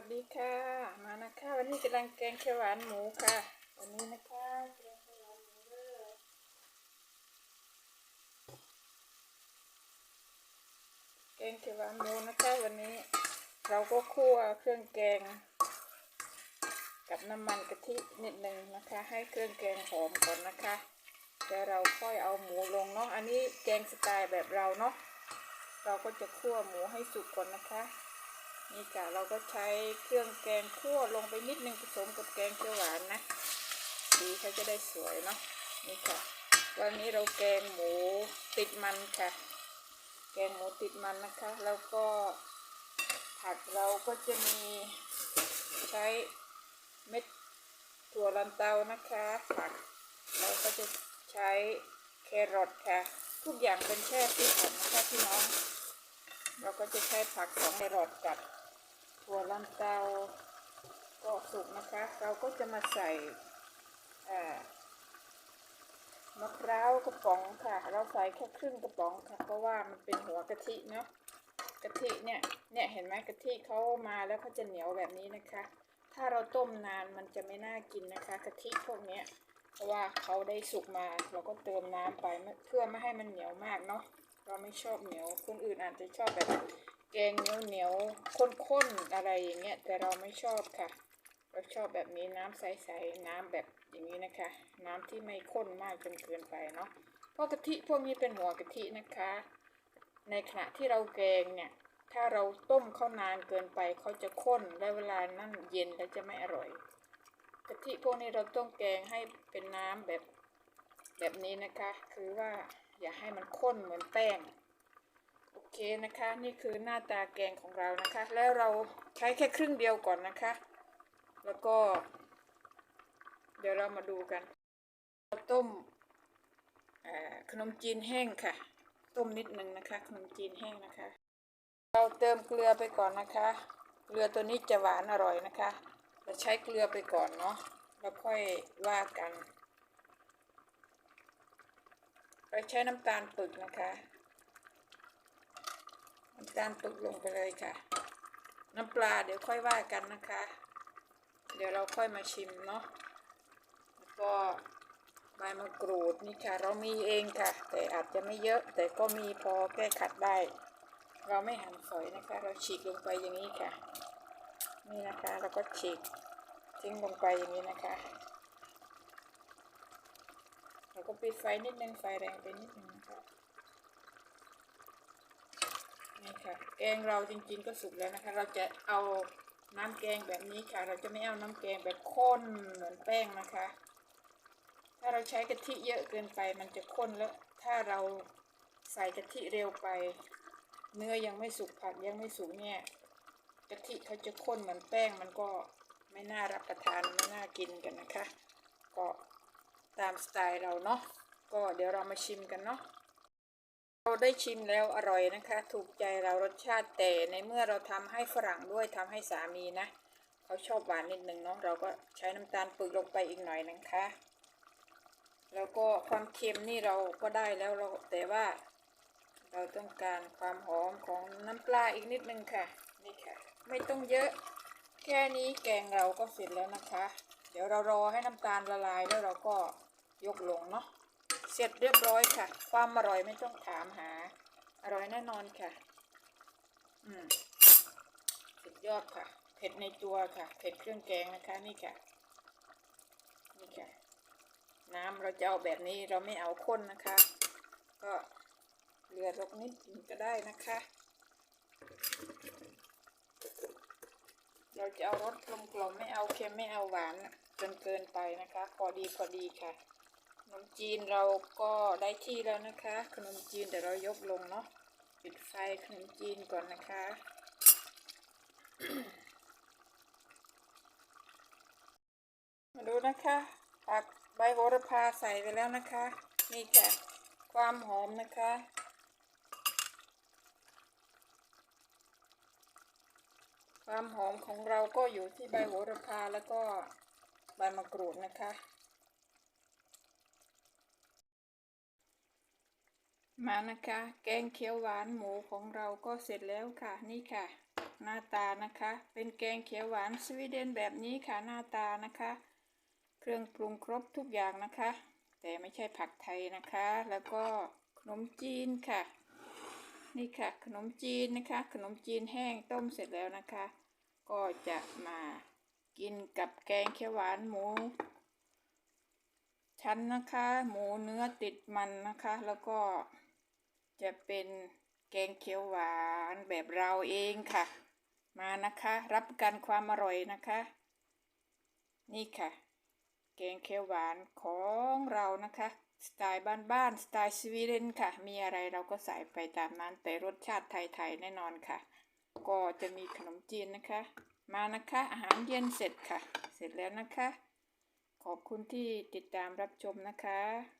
วัสดีค่ะ มานะคะ วันนี้กำลังแกงเขียวหวานหมูค่ะ วันนี้นะคะแกงเขียวหวานหมูเด้อแกงเขียวหวานหมูนะคะวันนี้ เราก็คั่วเครื่องแกง กับน้ำมันกะทินิดหนึ่งนะคะ ให้เครื่องแกงหอมก่อนนะคะแล้วเราค่อยเอาหมูลงเนาะอันนี้แกงสไตล์แบบเราเนาะเราก็จะคั่วหมูให้สุกก่อนนะคะ นี่ค่ะเราก็ใช้เครื่องแกงคั่วลงไปนิดนึงผสมกับแกงเขียวหวานนะสีเขาจะได้สวยเนาะนี่ค่ะ วันนี้เราแกงหมูติดมันค่ะ แกงหมูติดมันนะคะ แล้วก็ผักเราก็จะมีใช้เม็ดถั่วลันเตานะคะ ผักเราก็จะใช้แครอทค่ะ ทุกอย่างเป็นแช่ฟิตหมนะคะพี่น้อง เราก็จะใช้ผักของแครอทกับ ถั่วลันเตาก็สุกนะคะ เราก็จะมาใส่มะพร้าวกระป๋องค่ะ เราใส่แค่ครึ่งกระป๋องค่ะ เพราะว่ามันเป็นหัวกะทิเนาะกะทิเนี่ยเนี่ยเห็นไหมกะทิเขามาแล้วเขาจะเหนียวแบบนี้นะคะ ถ้าเราต้มนานมันจะไม่น่ากินนะคะกะทิพวกเนี้ยเพราะว่าเขาได้สุกมาเราก็เติมน้ำไปเพื่อไม่ให้มันเหนียวมากเนาะเราไม่ชอบเหนียวคนอื่นอาจจะชอบแบบ แกงเหนียวเหนียวข้นๆอะไรอย่างเงี้ยแต่เราไม่ชอบค่ะ เราชอบแบบนี้น้ำใสๆน้ำแบบอย่างนี้นะคะ น้ำที่ไม่ข้นมากจนเกินไปเนาะเพราะกะทิพวกนี้เป็นหัวกะทินะคะ ในขณะที่เราแกงเนี่ยถ้าเราต้มเขานานเกินไปเขาจะข้นและเวลานั่นเย็นแล้วจะไม่อร่อยกะทิพวกนี้เราต้องแกงให้เป็นน้ำแบบแบบนี้นะคะ คือว่าอย่าให้มันข้นเหมือนแป้ง โอเคนะคะ นี่คือหน้าตาแกงของเรานะคะ แล้วเราใช้แค่ครึ่งเดียวก่อนนะคะ แล้วก็ เดี๋ยวเรามาดูกันเราต้มขนมจีนแห้งค่ะ ต้มนิดนึงนะคะ ขนมจีนแห้งนะคะ เราเติมเกลือไปก่อนนะคะ เกลือตัวนี้จะหวานอร่อยนะคะ เราใช้เกลือไปก่อนเนาะแล้วค่อยว่ากัน เราใช้น้ำตาลปึกนะคะ น้ำตาลปึกลงไปเลยค่ะ น้ำปลาเดี๋ยวค่อยว่ากันนะคะ เดี๋ยวเราค่อยมาชิมเนาะแล้วก็ใบมะกรูดนี่ค่ะ เรามีเองค่ะ แต่อาจจะไม่เยอะ แต่ก็มีพอแก้ขัดได้ เราไม่หั่นฝอยนะคะ เราฉีกลงไปอย่างนี้ค่ะ นี่นะคะเราก็ฉีกทิ้งลงไปอย่างนี้นะคะเราก็ปิดไฟนิดนึงไฟแรงไปนิดนึงนะคะ นี่ค่ะ แกงเราจริงๆก็สุกแล้วนะคะ เราจะเอาน้ำแกงแบบนี้ค่ะ เราจะไม่เอาน้ำแกงแบบข้นเหมือนแป้งนะคะ ถ้าเราใช้กะทิเยอะเกินไปมันจะข้นแล้ว ถ้าเราใส่กะทิเร็วไป เนื้อยังไม่สุกผักยังไม่สุกเนี่ยกะทิเขาจะข้นเหมือนแป้งมันก็ไม่น่ารับประทานไม่น่ากินกันนะคะ ก็ตามสไตล์เราเนาะก็เดี๋ยวเรามาชิมกันเนาะ เราได้ชิมแล้วอร่อยนะคะ ถูกใจเรารสชาติแต่ในเมื่อเราทำให้ฝรั่งด้วยทำให้สามีนะ เขาชอบหวานนิดนึงเนาะเราก็ใช้น้ำตาลปึกลงไปอีกหน่อยนะคะ แล้วก็ความเค็มนี่เราก็ได้แล้วเราแต่ว่า เราต้องการความหอมของน้ำปลาอีกนิดนึงค่ะนี่ค่ะ ไม่ต้องเยอะ แค่นี้แกงเราก็เสร็จแล้วนะคะ เดี๋ยวเรารอให้น้ำตาลละลายแล้วเราก็ยกลงเนาะ เสร็จเรียบร้อยค่ะ ความอร่อยไม่ต้องถามหา อร่อยแน่นอนค่ะ อืมสุดยอดค่ะ เผ็ดในตัวค่ะ เผ็ดเครื่องแกงนะคะ นี่ค่ะ นี่ค่ะ น้ำเราจะเอาแบบนี้เราไม่เอาข้นนะคะ ก็เหลือรกนิดนึงก็ได้นะคะ เราจะเอารสกลมๆไม่เอาเค็มไม่เอาหวานจนเกินไปนะคะ พอดีพอดีค่ะ นมจีนเราก็ได้ที่แล้วนะคะ ขนมจีนเดี๋ยวเรายกลงเนาะปิดไฟขนมจีนก่อนนะคะมาดูนะคะผักใบโหระพาใส่ไปแล้วนะคะนี่ค่ะความหอมนะคะความหอมของเราก็อยู่ที่ใบโหระพาแล้วก็ใบมะกรูดนะคะ มานะคะ แกงเขียวหวานหมูของเราก็เสร็จแล้วค่ะ นี่ค่ะ หน้าตานะคะ เป็นแกงเขียวหวานสวีเดนแบบนี้ค่ะหน้าตานะคะ เครื่องปรุงครบทุกอย่างนะคะ แต่ไม่ใช่ผักไทยนะคะ แล้วก็ขนมจีนค่ะ นี่ค่ะ ขนมจีนนะคะ ขนมจีนแห้งต้มเสร็จแล้วนะคะ ก็จะมากินกับแกงเขียวหวานหมูชั้นนะคะ หมูเนื้อติดมันนะคะ แล้วก็ จะเป็นแกงเขียวหวานแบบเราเองค่ะ มานะคะ รับกันความอร่อยนะคะ นี่ค่ะ แกงเขียวหวานของเรานะคะ สไตล์บ้านๆสไตล์สวีเดนค่ะ มีอะไรเราก็ใส่ไปตามนั้นแต่รสชาติไทยๆแน่นอนค่ะ ก็จะมีขนมจีนนะคะ มานะคะ อาหารเย็นเสร็จค่ะ เสร็จแล้วนะคะ ขอบคุณที่ติดตามรับชมนะคะ